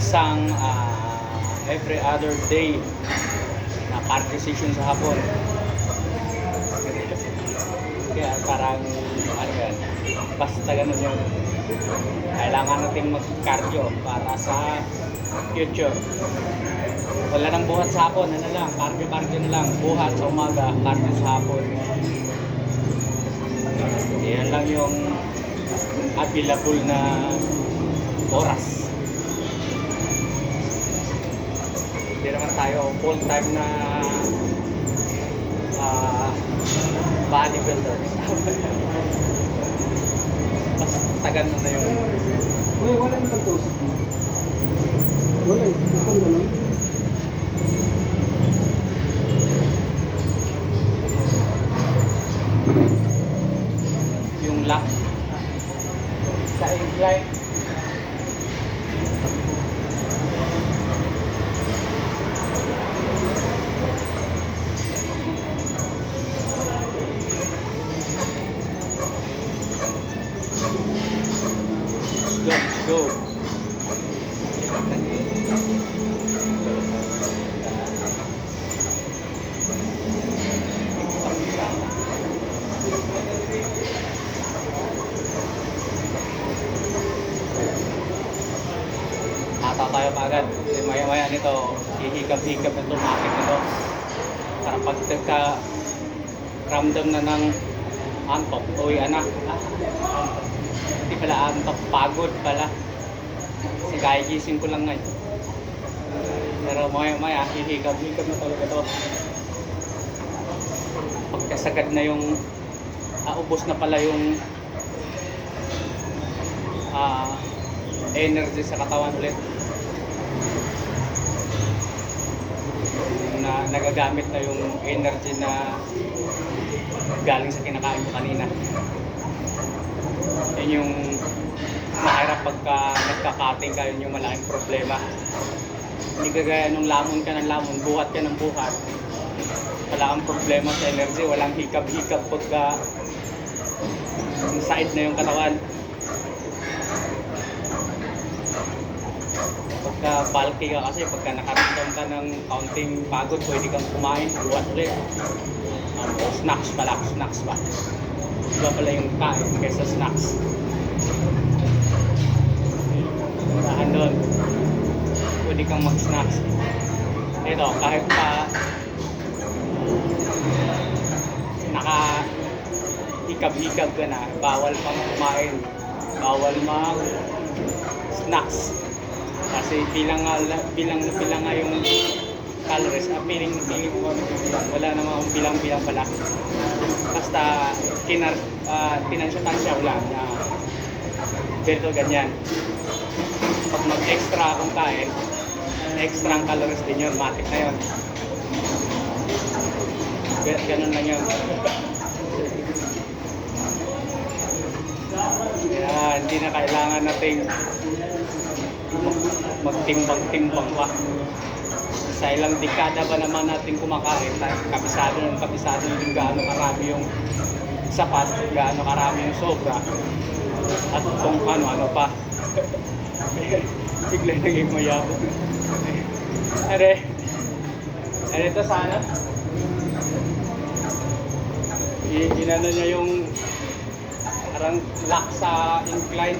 isang ah, every other day na party session sa hapon. Kaya parang, ano yan, basta ganun yung kailangan nating mag-cardio para sa future. Wala nang buhat sa hapon, ano lang, cardio-cardio na lang. Buhat sa umaga, cardio sa hapon. Yan lang yung available na oras. Tayo full-time na ah, bodybuilder. Mas tagan mo na yung Uy, wala yung pagtusok mo. Wala eh. Ito na lang. yung lock sa incline. Go, let's go. Ata tayo kaagad. Kasi maya maya nito, hihikab-hikab na tumakit nito. Para pag ka ramdam na ng antok, uy anak. Hindi pala antok, pagod pala. Kasi kaya gising ko lang ngayon. Pero maya maya, hihikab-hikab na talaga to. Pagkasagad na yung, ah, ubos na pala yung ah, energy sa katawan ulit. Na nagagamit na yung energy na galing sa kinakain ko kanina. Yan yung mahirap pagka nagkakating ka, yun yung malaking problema. Hindi kagaya nung lamon ka ng lamon, buhat ka ng buhat. Wala kang problema sa energy, walang hikab-hikab pagka yung side na yung katawan. Pagka bulky ka kasi, pagka nakaramdam ka ng counting pagod, pwede kang kumain, buhat ulit. Um, snacks pala, snacks pa. Iba pala yung kain kaysa snacks. Dahan doon. Pwede kang mag-snacks. Ito, kahit pa naka hikab-hikab ka na, bawal pang kumain. Bawal mag snacks. Kasi bilang bilang bilang nga yung calories, ah, piling, piling mo kami. Wala namang akong bilang-bilang pala. Basta kinar, uh, tinansya-tansya ko lang na ganito ganyan. Pag mag-extra akong kain, extra ang calories din yun, matik na yun. Gan- Ganun lang yun. Kaya hindi na kailangan nating mag- magtimbang-timbang pa. Sa ilang dekada ba naman natin kumakain, kabisado ng kabisado yung gaano karami yung sapat, gaano karami yung sobra, at kung ano-ano pa. Bigla naging mayabong. Are, ano ito sana? I- inano niya yung parang lock sa incline.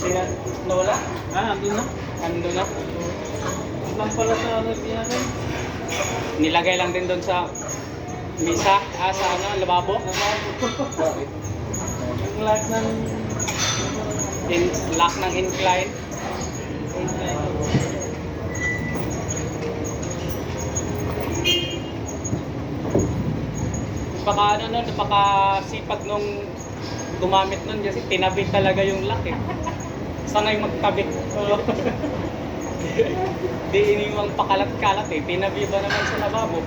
Sina Nola? Ah, andun na. Ando na. Lang pala sa ano, pinagay. Nilagay lang din doon sa misa, ah, sa ano, lababo. Yung lahat ng... In, lock ng incline. Baka ano nun, baka sipag nung gumamit nun kasi tinabi talaga yung lock eh. Sanay magtabi. Di iniwang pakalat-kalat eh. Tinabi ba naman sa lababo?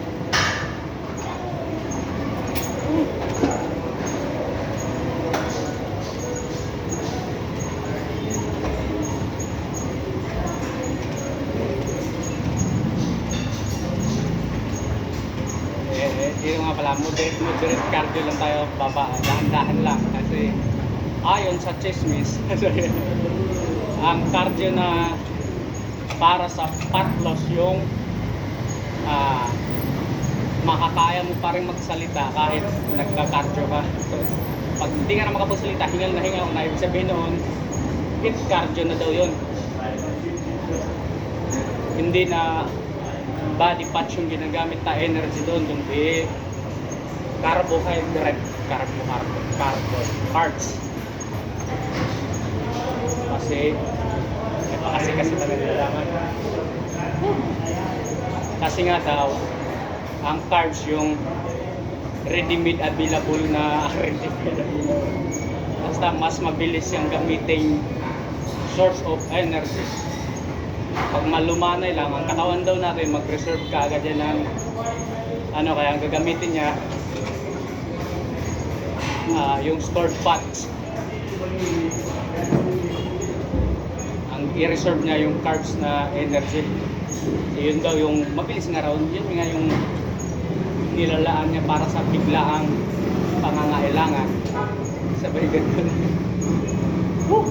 Eh, eh, yun nga pala, moderate, moderate cardio lang tayo, baba, dahan-dahan lang. Kasi ayon sa chismis, ang cardio na para sa fat loss yung ah, makakaya mo pa rin magsalita kahit nagka-cardio ka. Pag hindi ka na makapagsalita, hingal na hingal na ibig sabihin noon, hit cardio na daw yun. Hindi na body fat yung ginagamit na energy doon, kundi carbohydrate, carbo, carbo, carbo, carbs. Kasi, pa kasi kasi na nalalaman. Kasi nga daw, ang carbs yung ready-made available na available. Basta mas mabilis yung gamitin source of energy. Pag malumanay lang, ang katawan daw natin, mag-reserve ka agad yan ng ano kaya ang gagamitin niya ah, yung stored fats. I-reserve niya yung carbs na energy. So, yun daw yung mabilis nga raw, yun nga yung nilalaan niya para sa biglaang pangangailangan. Sabay ganun. Woo!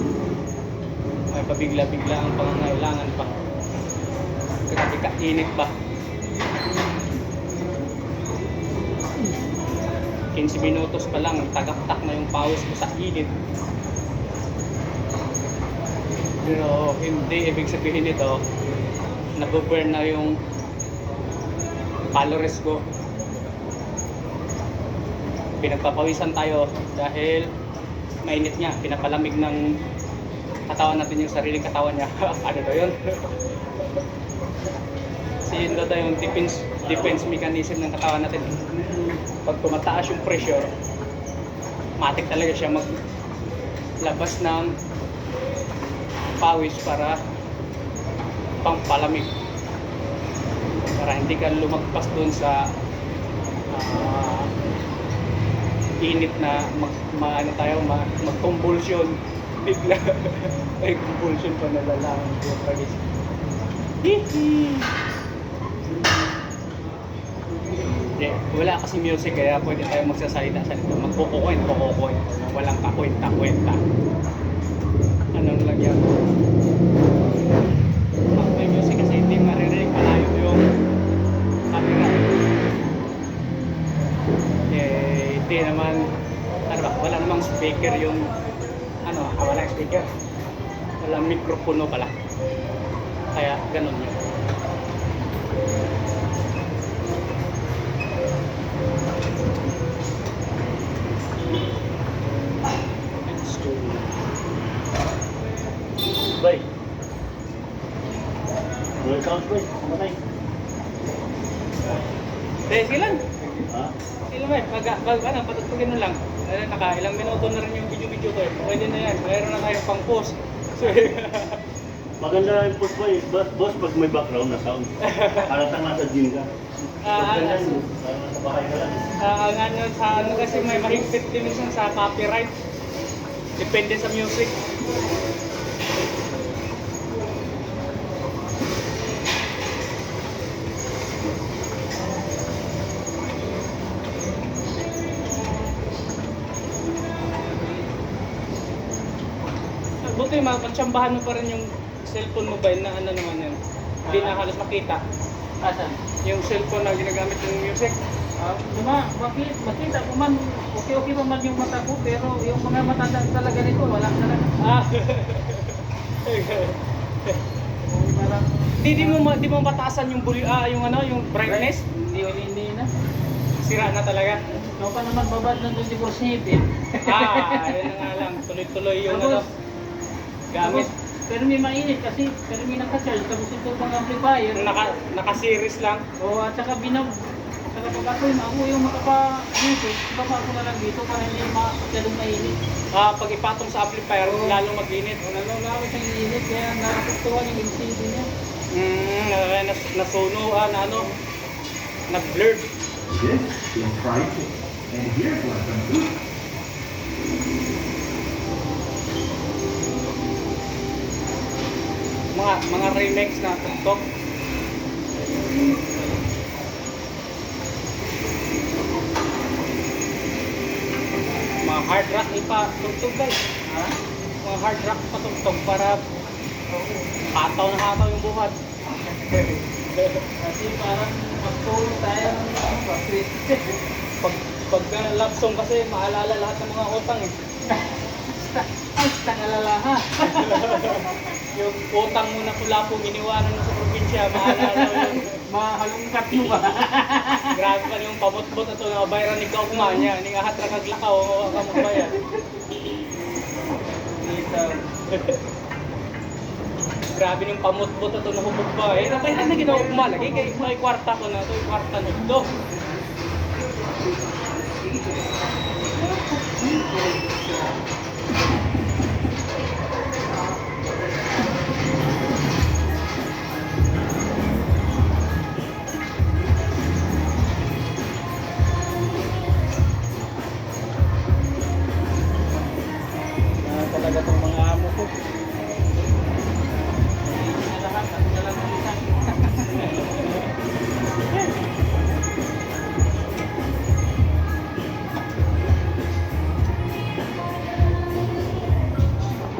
May pabigla-bigla ang pangangailangan pa. Grabe ka, init pa. 15 minutos pa lang, tagaktak na yung pawis ko sa init. Pero hindi ibig sabihin nito, nabuburn na yung calories ko. Pinagpapawisan tayo dahil mainit niya, pinapalamig ng katawan natin yung sariling katawan niya. ano daw yun? Kasi yun daw yung defense, defense mechanism ng katawan natin. Pag tumataas yung pressure, matik talaga siya maglabas ng pawis para pampalamig. Para hindi ka lumagpas doon sa ah, init na mag, ma, ano tayo, ma, mag-convulsion. Bigla. Ay, convulsion pa nalalaman ko. Pagis. Hihi. Hindi, wala kasi music kaya pwede tayo magsasalita sa nito. Magkukukwent, kukukwent. Walang kakwenta-kwenta. Anong lang yan? Pag music kasi hindi maririnig malayo yung camera. Eh, hindi naman, ano ba, wala namang speaker yung, ano, ah, wala speaker. Walang mikropono pala. Kaya ganun yun. Let's go. Bay. Roll count, bay. Kamatay. Eh, sige lang. Ha? Sige lang, eh. Pag, pag, ano, patutugin mo lang. Eh, naka ilang minuto na rin yung video-video ko eh. Pwede na yan. Mayroon na tayong pang post. So, Maganda yung post bay. Boss, boss, pag may background na sound. Halatang nasa gym ka. Ah, ano, parang nasa bahay ka lang. ah, ano, sa ano kasi may mahigpit din minsan sa copyright. Depende sa music. Buti mapatsambahan mo pa rin yung cellphone mobile na ano naman yan. Hindi na halos makita. Asan? Yung cellphone na ginagamit ng music. Ah, diba, bakit, makita ko man, okay-okay pa man yung mata ko, pero yung mga mata na- talaga nito, wala talaga. Ah. Parang, di, di mo ma- di mo mataasan yung bul ah, yung ano, yung brightness. Hindi, hindi, hindi na. Sira na talaga. Ano pa naman babad ng 24-7. Ah, ayun na nga lang. Tuloy-tuloy yung ano, gamit. Pero may mainit kasi, pero may naka-charge, tapos ito pang amplifier. Naka, naka-series lang. O, at saka binab, saka pag ako yung ako yung makapa-music, baba ko na lang dito para hindi masyadong mainit. Ah, pag ipatong sa amplifier, lalong mag-init. O, nalulawit ang init, kaya nakakatuwa yung LCD niya. Mm, na, na, nasuno, ah, na ano, nag-blurred. This is pricing. And here's what some food. Mga, mga remix na tuktok. Mga hard rock ipatugtog guys. Ha? Mga hard rock patugtog para hataw na hataw yung buhat. Kasi parang magtulong tayo ng ano ba, street. Pag, pag love song kasi maalala lahat ng mga utang eh. Ay, tangalalaha. Yung utang mo na pula po iniwanan mo sa probinsya, maalala mo yun. Mahalungkat mo ba? Grabe pa yung pamutbot na ito na bayran ni kaugma niya, ni ahat ra kaglakaw, ang ka magbayad. Dito. Grabe yung pamutbot ito na hubog pa. Eh, napay na ginawa ugma lagi kay may kwarta ko na ito, yung kwarta nito.